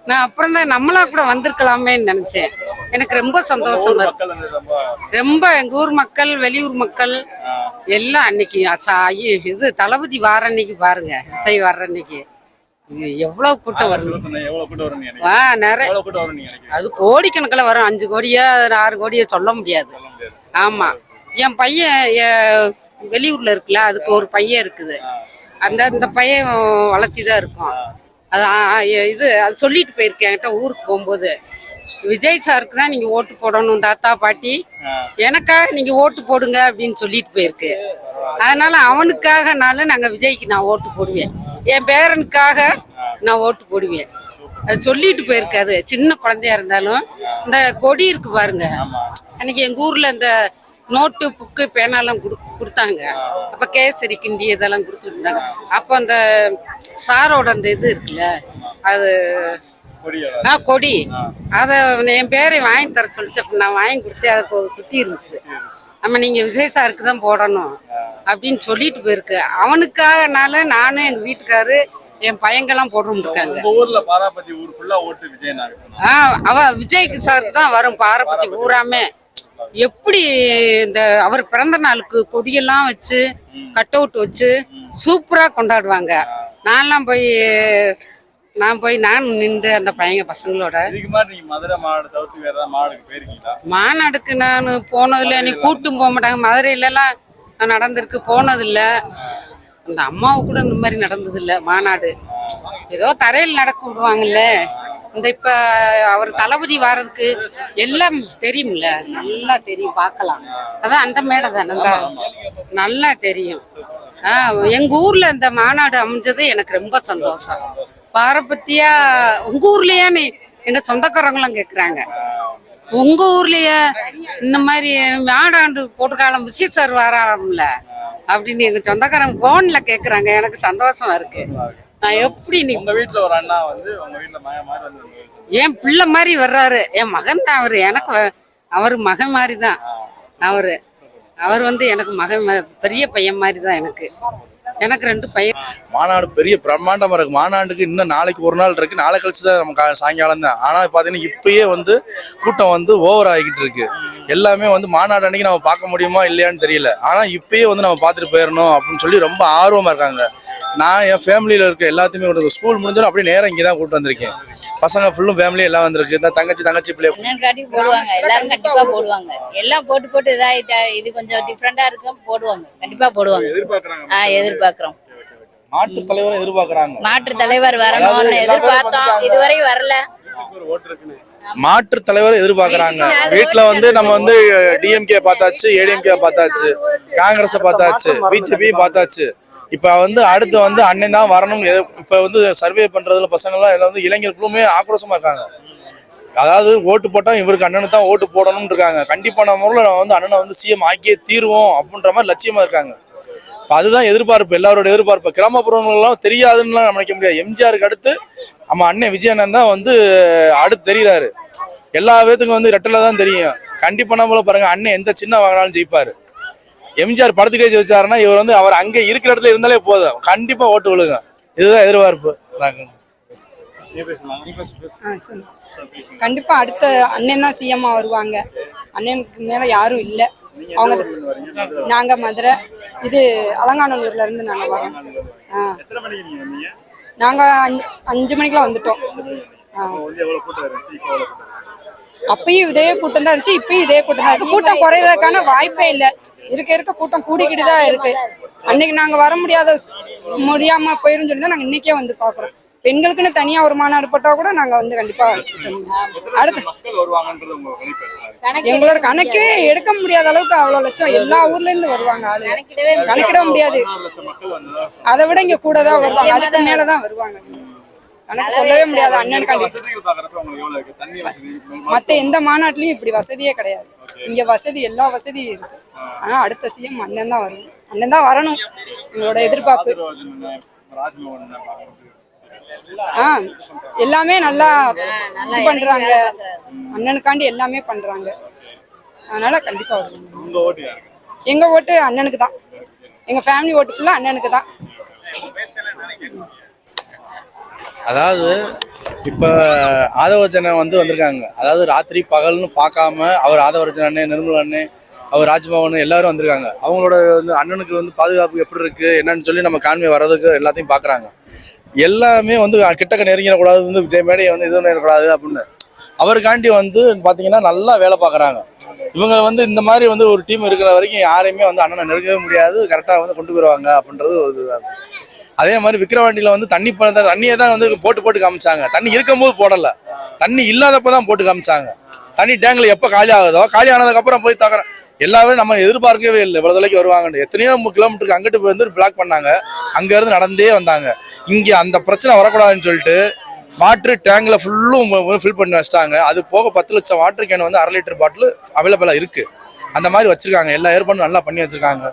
நான் அப்புறம் தான் நம்மளா கூட வந்திருக்கலாமேன்னு நினைச்சேன். எனக்கு ரொம்ப சந்தோஷமா. இருக்கு ரொம்ப எங்க ஊர் மக்கள் வெளியூர் மக்கள் எல்லாம் அன்னைக்கு இது தளபதி வார அன்னைக்கு பாருங்க இசை வர்ற அன்னைக்கு. எவ்வளவு கூட்டம் வரும்? அது கோடிக்கணக்கில் வரும். அஞ்சு கோடியா ஆறு கோடியா சொல்ல முடியாது. ஆமா. என் பையன் வெளியூர்ல இருக்குல்ல அதுக்கு ஒரு பையன் இருக்குது. அந்த அந்த பையன் வளர்த்தி தான் இருக்கும் அது இது அது சொல்லிட்டு போயிருக்கேன் என்கிட்ட ஊருக்கு போகும்போது. விஜய் சாருக்கு தான் நீங்க ஓட்டு போடணும் தாத்தா பாட்டி. எனக்காக நீங்க ஓட்டு போடுங்க அப்படின்னு சொல்லிட்டு போயிருக்கு. அதனால அவனுக்காகனாலும் நாங்க விஜய்க்கு நான் ஓட்டு போடுவேன். என் பேரனுக்காக நான் ஓட்டு போடுவேன். அது சொல்லிட்டு போயிருக்காது சின்ன குழந்தையா இருந்தாலும் இந்த கொடி இருக்கு பாருங்க. அன்னைக்கு எங்க ஊர்ல இந்த நோட்டு புக்கு பேனாலாம் கொடு கொடுத்தாங்க. அப்ப கேசரி கிண்டி இதெல்லாம் கொடுத்துருந்தாங்க. அப்போ அந்த சாரோட அந்த இது இருக்குல்ல அது? ஆ கொடி. அதை என் பேரை வாங்கி தர சொல்லிச்சு. அப்ப நான் வாங்கி கொடுத்து அதை குத்தி இருந்துச்சு நம்ம நீங்க விஜய் சாருக்கு தான் போடணும் அப்படின்னு சொல்லிட்டு போயிருக்கு. அவனுக்காகனால நானும் எங்க வீட்டுக்காரு என் பையங்கெல்லாம் போடுறோம் இருக்காங்க உங்க ஊர்ல பாராபதி ஊர் ஃபுல்லா ஓட்டு விஜய் நாங்க ஆ அவ விஜய்க்கு சாருக்கு தான் வரும். பாரபத்தி பூராமே எப்படி இந்த அவர் பிறந்த நாளுக்கு கொடியெல்லாம் வச்சு கட் அவுட் வச்சு சூப்பரா கொண்டாடுவாங்க. நான்லாம் போய் நான் போய் நான் நின்று அந்த பையங்க பசங்களோட. மாநாடுக்கு நான் போனதில்ல. நீ கூட்டும் போக மாட்டாங்க. மதுரையிலலாம் நான் நடந்திருக்கு போனதில்ல. அந்த அம்மாவுக்கு கூட இந்த மாதிரி நடந்ததில்ல மாநாடு. ஏதோ தரையில் நடக்க விடுவாங்கல்ல. இந்த இப்ப அவர் தளபதி வாரதுக்கு எல்லாம் தெரியும்ல நல்லா தெரியும் பார்க்கலாம். அதான் அந்த மேடை தானே நல்லா தெரியும். ஆ எங்க ஊர்ல இந்த மாநாடு அமைஞ்சது எனக்கு ரொம்ப சந்தோஷம். பாரபத்தியா உங்க ஊர்லயே நீ? எங்க சொந்தக்காரங்களாம் கேக்குறாங்க. உங்க ஊர்லயே? இந்த மாதிரி மாடாண்டு போட்டு காலம் விசி சார் வராமல அப்படின்னு எங்க சொந்தக்காரங்க போன்ல கேக்குறாங்க. எனக்கு சந்தோஷமா இருக்கு. நான் எப்படி நீ உங்க வீட்ல ஒரு அண்ணா வந்து உங்க வீட்ல மகன் மாதிரி வந்து என் பிள்ளை மாதிரி வர்றாரு. என் மகன் தான் அவரு. எனக்கு அவரு மகன் மாதிரி தான் அவரு. அவர் வந்து எனக்கு மகன் பெரிய பையன் மாதிரி தான் எனக்கு எனக்கு ரெண்டு பையன். மாநாடு பெரிய பிரம்மாண்டமா இருக்கு. மாநாட்டுக்கு இன்னும் நாளைக்கு ஒரு நாள் இருக்கு. நாளை கழிச்சு தான் நம்ம சாயங்காலம் தான். ஆனா பாத்தீங்கன்னா இப்பயே வந்து கூட்டம் வந்து ஓவர் ஆகிட்டு இருக்கு. எல்லாமே வந்து மாநாடு அன்னைக்கு நம்ம பார்க்க முடியுமா இல்லையான்னு தெரியல. ஆனா இப்பயே வந்து நம்ம பார்த்துட்டு போயிடணும் அப்படின்னு சொல்லி ரொம்ப ஆர்வமா இருக்காங்க. நான் என் ஃபேமிலியில இருக்க எல்லாத்தையுமே கொண்டு ஸ்கூல் முடிஞ்சாலும் அப்படியே நேரம் இங்கே தான் கூட்டு வந்திருக்கேன். பசங்க ஃபுல்லும் ஃபேமிலி எல்லாம் வந்திருக்கு. இந்த தங்கச்சி தங்கச்சி பிள்ளை. போடுவாங்க? எல்லாரும் கண்டிப்பா போடுவாங்க. எல்லாம் போட்டு போட்டு இதாயிட்டா இது கொஞ்சம் டிஃப்ரெண்டா இருக்கும் போடுவாங்க. கண்டிப்பா போடுவாங்க. எதிர்பார்க்கறாங்க. எதிர்பார்க்கிறோம். மாட்டு தலைவரை எதிர்பார்க்கறாங்க. மாற்று தலைவர் வரணும்னு எதிர்பார்த்தோம். இதுவரை வரல. மாற்று தலைவரை எதிர்பார்க்கறாங்க. வீட்ல வந்து நம்ம வந்து டிஎம்கே பார்த்தாச்சு ஏடிஎம்கே பார்த்தாச்சு காங்கிரஸை பார்த்தாச்சு பிஜேபி பார்த்தாச்சு. இப்ப வந்து அடுத்து வந்து அண்ணன் தான் வரணும் இப்ப வந்து சர்வே பண்றதுல பசங்க எல்லாம் இதுல வந்து இளைஞர்களுமே ஆக்ரோஷமா இருக்காங்க. அதாவது ஓட்டு போட்டா இவருக்கு அண்ணனுக்கு தான் ஓட்டு போடணும்னு இருக்காங்க. கண்டிப்பான முறையில் வந்து அண்ணனை வந்து சிஎம் ஆக்கியே தீர்வோம் அப்படின்ற மாதிரி லட்சியமா இருக்காங்க. அதுதான் எதிர்பார்ப்பு எல்லாரோட எதிர்பார்ப்பு. கிராமப்புறங்கள்லாம் தெரியாதுன்னு நினைக்க முடியாது. எம்ஜிஆருக்கு அடுத்து நம்ம அண்ணன் விஜய் அண்ணன் தான் வந்து அடுத்து தெரியுறாரு. எல்லா பேத்துக்கும் வந்து ரெட்டில தான் தெரியும். கண்டிப்பா நம்மள பாருங்க அண்ணன் எந்த சின்ன வாங்கினாலும் ஜெயிப்பாரு. எம்ஜிஆர் படத்துக்கே ஜெயிச்சாருன்னா இவர் வந்து அவர் அங்க இருக்கிற இடத்துல இருந்தாலே போதும். கண்டிப்பா ஓட்டு விழுங்க இதுதான் எதிர்பார்ப்பு. கண்டிப்பா அடுத்த அண்ணன் தான் சிஎம்மா வருவாங்க. அண்ணனுக்கு மேல யாரும் இல்ல. அவங்க நாங்க மதுரை இது அலங்காநல்லூர்ல இருந்து நாங்க வரோம். ஆ. நாங்க அஞ்சு- அஞ்சு மணிக்கெல்லாம் வந்துட்டோம். ஆ. அப்பயும் இதே கூட்டம் தான் இருந்துச்சு இப்பயும் இதே கூட்டம் தான் இருக்கு. கூட்டம் குறையறதுக்கான வாய்ப்பே இல்ல. இருக்க இருக்க கூட்டம் கூடிக்கிட்டு தான் இருக்கு. அன்னைக்கு நாங்க வர முடியாத முடியாம போயிரும் சொல்லி தான் நாங்க இன்னைக்கே வந்து பாக்குறோம். பெண்களுக்குன்னு தனியா ஒரு மாநாடு போட்டா கூட நாங்க வந்து கண்டிப்பா அடுத்து எங்களோட கணக்கே எடுக்க முடியாத அளவுக்கு அவ்வளவு லட்சம் எல்லா ஊர்ல இருந்து வருவாங்க ஆளு. கணக்கிடவே கணக்கிட முடியாது. லட்சம் மக்கள் வந்ததா அதை விட இங்க கூட தான் வருவாங்க. அதுக்கு மேலதான் வருவாங்க. கணக்கு சொல்லவே முடியாது அண்ணன் கண்டி வசதிகள் பாக்குறப்ப உங்களுக்கு எவ்வளவு இருக்கு? தண்ணி வசதி மத்த எந்த மாநாட்டிலயும் இப்படி வசதியே கிடையாது. இங்க வசதி எல்லா வசதியும் இருக்கு. ஆனா அடுத்த சிஎம் அண்ணன் தான் வரணும். அண்ணன் தான் வரணும். எங்களோட எதிர்பார்ப்பு. ராஜ்மோகன் ஆ எல்லாமே நல்லா இது பண்றாங்க. அண்ணனுக்காண்டி எல்லாமே பண்றாங்க. அதனால கண்டிப்பா வருவாங்க எங்க ஓட்டு அண்ணனுக்கு தான். எங்க ஃபேமிலி ஓட்டு ஃபுல்லா அண்ணனுக்கு தான். அதாவது இப்போ ஆதவர்ஜனை வந்து வந்திருக்காங்க. அதாவது ராத்திரி பகல்னு பார்க்காம அவர் ஆதவர்ஜன் அண்ணன் நிர்மல் அண்ணன் அவர் ராஜ்பவன் எல்லாரும் வந்திருக்காங்க. அவங்களோட வந்து அண்ணனுக்கு வந்து பாதுகாப்பு எப்படி இருக்கு என்னன்னு சொல்லி நம்ம கான்வே வர்றதுக்கு எல்லாத்தையும் பார்க்குறாங்க. எல்லாமே வந்து கிட்டக்க நெருங்கிடக்கூடாது வந்து மேடையை வந்து இது பண்ணிடக்கூடாது அப்படின்னு. அவருக்காண்டி வந்து பார்த்தீங்கன்னா நல்லா வேலை பார்க்குறாங்க இவங்க வந்து இந்த மாதிரி வந்து ஒரு டீம் இருக்கிற வரைக்கும் யாரையுமே வந்து அண்ணனை நெருங்கவே முடியாது. கரெக்டாக வந்து கொண்டு போயிடுவாங்க அப்படின்றது ஒரு அதே மாதிரி விக்ரவாண்டியில் வந்து தண்ணி ப- தண்ணியை தான் வந்து போட்டு போட்டு காமிச்சாங்க. தண்ணி இருக்கும்போது போடலை. தண்ணி இல்லாதப்போ தான் போட்டு காமிச்சாங்க. தண்ணி டேங்கில் எப்போ காலி ஆகுதோ காலி ஆனதுக்கப்புறம் போய் தகர எல்லாமே நம்ம எதிர்பார்க்கவே இல்லை. இவ்வளோ தொலைக்கு வருவாங்கன்னு. எத்தனையோ கிலோமீட்டருக்கு அங்கிட்டு போய் வந்து பிளாக் பண்ணாங்க. அங்கேருந்து நடந்தே வந்தாங்க. இங்கே அந்த பிரச்சனை வரக்கூடாதுன்னு சொல்லிட்டு வாட்ரு டேங்கில் ஃபுல்லும் ஃபில் பண்ணி வச்சிட்டாங்க. அது போக பத்து லட்சம் வாட்ரு கேன் வந்து அரை லிட்டர் பாட்டில் அவைலபிளாக இருக்குது அந்த மாதிரி வச்சுருக்காங்க. எல்லா ஏற்பாடும் நல்லா பண்ணி வச்சிருக்காங்க.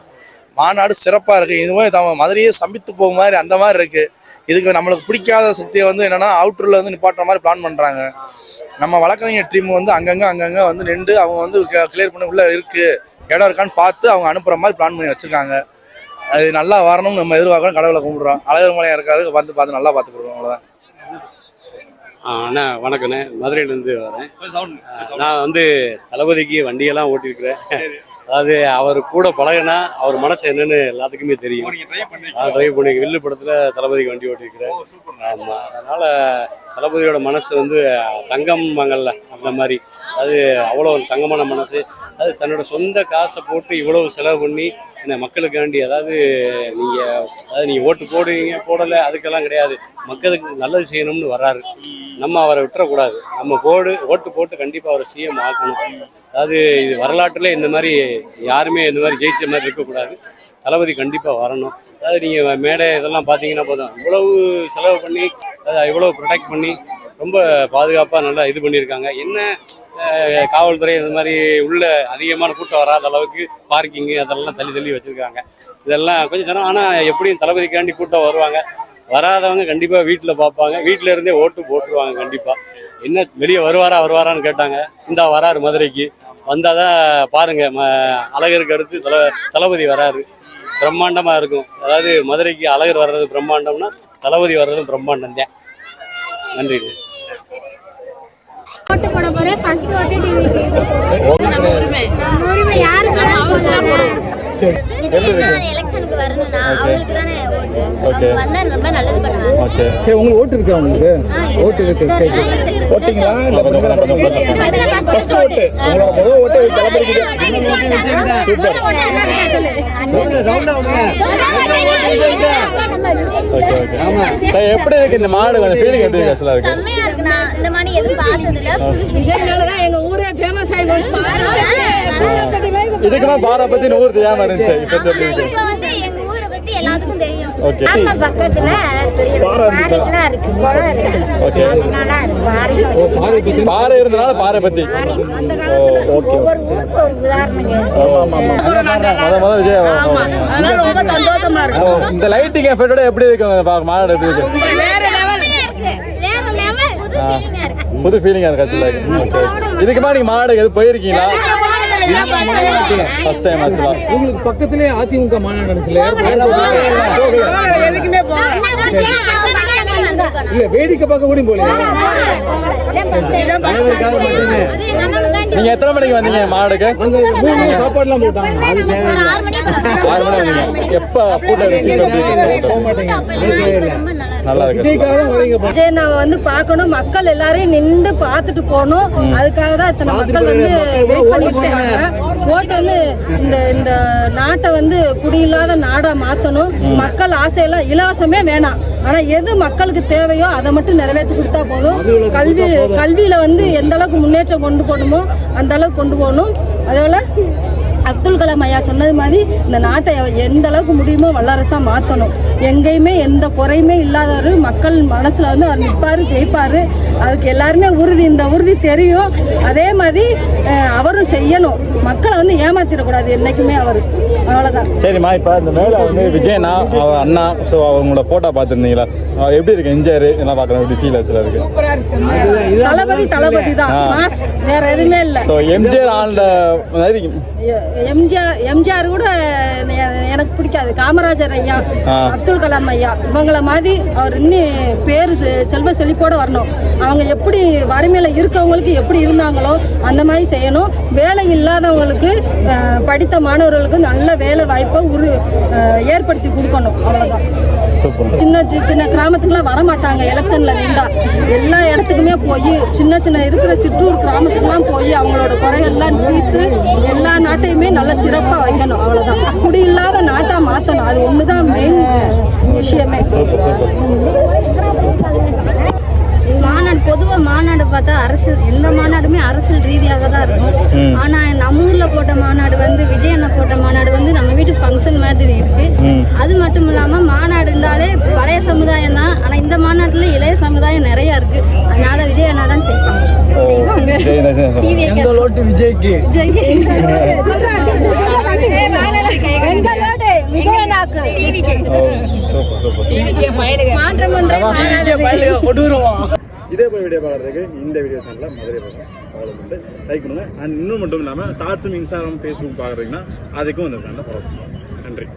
மாநாடு சிறப்பாக இருக்குது இது மாதிரி தம மதுரையே சம்பித்து போகும் மாதிரி அந்த மாதிரி இருக்குது இதுக்கு நம்மளுக்கு பிடிக்காத சக்தியை வந்து என்னென்னா அவுட்டரில் வந்து நிப்பாட்டுற மாதிரி பிளான் பண்ணுறாங்க நம்ம வழக்கறிஞர் டீம் வந்து அங்கங்கே அங்கங்கே வந்து நின்று அவங்க வந்து கிளியர் பண்ணி உள்ளே இருக்குது இடம் இருக்கான்னு பார்த்து அவங்க அனுப்புகிற மாதிரி பிளான் பண்ணி வச்சுருக்காங்க. அது நல்லா வரணும்னு நம்ம எதிர்பார்க்கறோம். கடவுளை கும்பிடுறோம். அழகர் மலையா இருக்காரு. வந்து பார்த்து நல்லா பார்த்துக்கிறோம் அவ்வளோதான் அண்ணா வணக்கண்ணே. மதுரையிலேருந்து வரேன். நான் வந்து தளபதிக்கு வண்டியெல்லாம் ஓட்டியிருக்கிறேன். அதாவது அவர் கூட பழகினா அவர் மனசு என்னன்னு எல்லாத்துக்குமே தெரியும். நான் டிரைவ் பண்ணி வில்லு படத்தில் தளபதிக்கு வண்டி ஓட்டியிருக்கிறேன். ஆமாம் அதனால் தளபதியோட மனசு வந்து தங்கம் மங்கல்ல அந்த மாதிரி. அது அவ்வளோ ஒரு தங்கமான மனசு. அது தன்னோட சொந்த காசை போட்டு இவ்வளவு செலவு பண்ணி என்ன மக்களுக்காண்டி அதாவது நீங்கள் அதாவது நீங்கள் ஓட்டு போடுவீங்க போடலை அதுக்கெல்லாம் கிடையாது. மக்களுக்கு நல்லது செய்யணும்னு வர்றாரு. நம்ம அவரை விட்டுறக்கூடாது. நம்ம போடு ஓட்டு போட்டு கண்டிப்பாக அவரை சிஎம் ஆக்கணும். அதாவது இது வரலாற்றில் இந்த மாதிரி யாருமே இந்த மாதிரி ஜெயிச்ச மாதிரி இருக்கக்கூடாது. தளபதி கண்டிப்பாக வரணும். அதாவது நீங்கள் மேடை இதெல்லாம் பார்த்தீங்கன்னா போதும். இவ்வளவு செலவு பண்ணி அதை இவ்வளவு ப்ரொடெக்ட் பண்ணி ரொம்ப பாதுகாப்பாக நல்லா இது பண்ணியிருக்காங்க. என்ன காவல்துறை இந்த மாதிரி உள்ள அதிகமான கூட்டம் வராத அளவுக்கு பார்க்கிங்கு அதெல்லாம் தள்ளி தள்ளி வச்சுருக்காங்க. இதெல்லாம் கொஞ்சம் சொன்னால் ஆனால் எப்படியும் தளபதிக்காண்டி கூட்டம் வருவாங்க. வராதவங்க கண்டிப்பாக வீட்டில் பார்ப்பாங்க. வீட்டில் இருந்தே ஓட்டு போட்டுருவாங்க கண்டிப்பாக என்ன வெளியே வருவாரா வருவாரான்னு கேட்டாங்க. இந்தா வராரு மதுரைக்கு. வந்தால் தான் பாருங்கள் ம அழகருக்கு அடுத்து தல தளபதி வராரு. பிரம்மாண்டமாக இருக்கும். அதாவது மதுரைக்கு அழகர் வர்றது பிரம்மாண்டம்னா தளபதி வர்றதும் பிரம்மாண்டம் தான் நன்றி ஓட்டு போட போறேன். ஃபர்ஸ்ட் ஓட்டு டிவிக்கு நம்ம உரிமை நம்ம உரிமை யாருக்கு எலெக்ஷனுக்கு வரணும்னா அவங்களுக்கு தானே ஓட்டு அவங்க வந்தா ரொம்ப நல்லது பண்ணுவாங்க ஓகே சரி உங்களுக்கு ஓட்டு இருக்கா உங்களுக்கு ஓட்டு இருக்கு சரி சரி ஓட்டிங்களா இல்ல ஃபர்ஸ்ட் ஓட்டு உங்களோட முதல் ஓட்டு தளபதிக்கு ஓகே ஓகே ஆமா சரி எப்படி இருக்கு இந்த மாடு ஃபீலிங் எப்படி இருக்கு அசலா இருக்கு செம்மையா இருக்கு நான் இந்த மாதிரி எதுவும் பார்த்தது இல்ல புது விஜய்னாலதான் எங்க ஊரே ஃபேமஸ் ஆகி போச்சு இதுக்கு நான் பாரா பத்தி நூறு தெரியாம இருந்துச்சு இப்ப தெரியுது. இப்ப வந்து எங்க ஊரை பத்தி எல்லாத்துக்கும் தெரியும். ஓகே பக்கத்துல பாறை இருக்கு குளம் இருக்கு. ஓகே பாறை இருந்தனால பாறை பத்தி. ஓகே ஒரு உதாரணம் ஆமா ஆமா முத முத விஜய் அதனால ரொம்ப சந்தோஷமா இருக்கு. ஓ, இந்த லைட்டிங் எஃபெக்டோட எப்படி இருக்கு? மாநாடு எப்படி இருக்கு வேற லெவல் வேற லெவல் புது ஃபீலிங்கா இருக்கு புது ஃபீலிங்கா இருக்கு ஆக்சுவலா ஓகே. இதுக்கு மாதிரி நீங்க மாநாடு எது போயிருக்கீங்களா? ஃபர்ஸ்ட் டைம் ஆக்சுவலா உங்களுக்கு பக்கத்துலயே அதிமுக மாநாடு நடந்துச்சுல? எதுக்குமே இல்ல வேடிக்கை பார்க்க கூட போல நீங்க எத்தனை மணிக்கு வந்தீங்க மாநாடுக்கு? சாப்பாடுலாம் போட்டாங்க. ஆறு மணி வந்தீங்க எப்ப கூட்டம் இருந்துச்சு நல்லா இருக்கு. விஜய் நான் வந்து பார்க்கணும். மக்கள் எல்லாரையும் நின்று பார்த்துட்டு போகணும். அதுக்காக தான் இத்தனை மக்கள் வந்து வெயிட் பண்ணிட்டு இருக்காங்க. ஓட்டு வந்து இந்த இந்த நாட்டை வந்து குடியில்லாத நாடா மாத்தணும். மக்கள் ஆசையெல்லாம் இலவசமே வேணாம். ஆனா எது மக்களுக்கு தேவையோ அதை மட்டும் நிறைவேற்றி கொடுத்தா போதும். கல்வி கல்வியில வந்து எந்த அளவுக்கு முன்னேற்றம் கொண்டு போகணுமோ அந்த அளவுக்கு கொண்டு போகணும். அதோட அப்துல் கலாம் ஐயா சொன்னது மாதிரி இந்த நாட்டை எந்த அளவுக்கு முடியுமோ வல்லரசா மாற்றணும் எங்கேயுமே எந்த குறையுமே இல்லாதவர் மக்கள் மனசுல வந்து அவர் நிற்பாரு ஜெயிப்பாரு. அதுக்கு எல்லாருமே உறுதி இந்த உறுதி தெரியும். அதே மாதிரி அவரும் செய்யணும். மக்களை வந்து ஏமாத்திடக்கூடாது என்னைக்குமே அவர். அவ்வளோதான் சரிம்மா இப்ப இந்த மேல வந்து விஜயனா அவர் அண்ணா ஸோ அவங்களோட போட்டோ பார்த்துருந்தீங்களா? எப்படி இருக்கு? என்ஜாய் இதெல்லாம் பார்க்கலாம் எப்படி ஃபீல் ஆச்சுல இருக்கு தளபதி தளபதி தான். வேற எதுவுமே இல்லை. ஸோ எம்ஜிஆர் ஆண்ட மாதிரி எம்ஜிஆர் எம்ஜிஆர் கூட எனக்கு பிடிக்காது. காமராஜர் ஐயா. அப்துல் கலாம் ஐயா இவங்கள மாதிரி அவர் இன்னும் பேர் செ- செல்வ செழிப்போட வரணும். அவங்க எப்படி வறுமையில் இருக்கவங்களுக்கு எப்படி இருந்தாங்களோ அந்த மாதிரி செய்யணும். வேலை இல்லாதவங்களுக்கு படித்த மாணவர்களுக்கு நல்ல வேலை வாய்ப்பை உரு ஏற்படுத்தி கொடுக்கணும். அவ்வளோதான் சின்ன சின்ன கிராமத்துக்குலாம் வர மாட்டாங்க எலெக்ஷன்ல நின்றா. எல்லா இடத்துக்குமே போய் சின்ன சின்ன இருக்கிற சிற்றூர் கிராமத்துக்குலாம் போய் அவங்களோட குறைகள்லாம் தீர்த்து எல்லா நாட்டையுமே நல்ல சிறப்பா வைக்கணும். அவ்வளவுதான். குடி இல்லாத நாட்டா மாத்தணும். அது ஒண்ணுதான் மெயின் விஷயமே. மாநாடு பொதுவா மாநாடு பார்த்தா அரசியல் எந்த மாநாடுமே அரசியல் ரீதியாக தான் இருக்கும். ஆனா நம்ம ஊர்ல போட்ட மாநாடு வந்து விஜய் அண்ணா போட்ட மாநாடு வந்து நம்ம வீட்டு ஃபங்க்ஷன் மாதிரி இருக்கு. அது மட்டும் இல்லாம மாநாடுனாலே பழைய சமுதாயம் தான். ஆனா இந்த மாநாட்டுல இளைய சமுதாயம் நிறைய இருக்கு. அதனால விஜய் அண்ணா தான் செய்வாங்க. விஜய்க்கு? <laughs> மாற்றம் ஒன்றே கொடூரமா? இதே போய் வீடியோ பார்க்குறதுக்கு இந்த வீடியோ சேனலில் மதுரை பக்கம் ஃபாலோ பண்ணிட்டு லைக் பண்ணுங்கள் அண்ட் இன்னும் மட்டும் இல்லாமல் ஷார்ட்ஸும் இன்ஸ்டாகிராம் ஃபேஸ்புக் பார்க்குறீங்கன்னா அதுக்கும் இந்த சேனலில் ஃபாலோ பண்ணுவோம் நன்றி.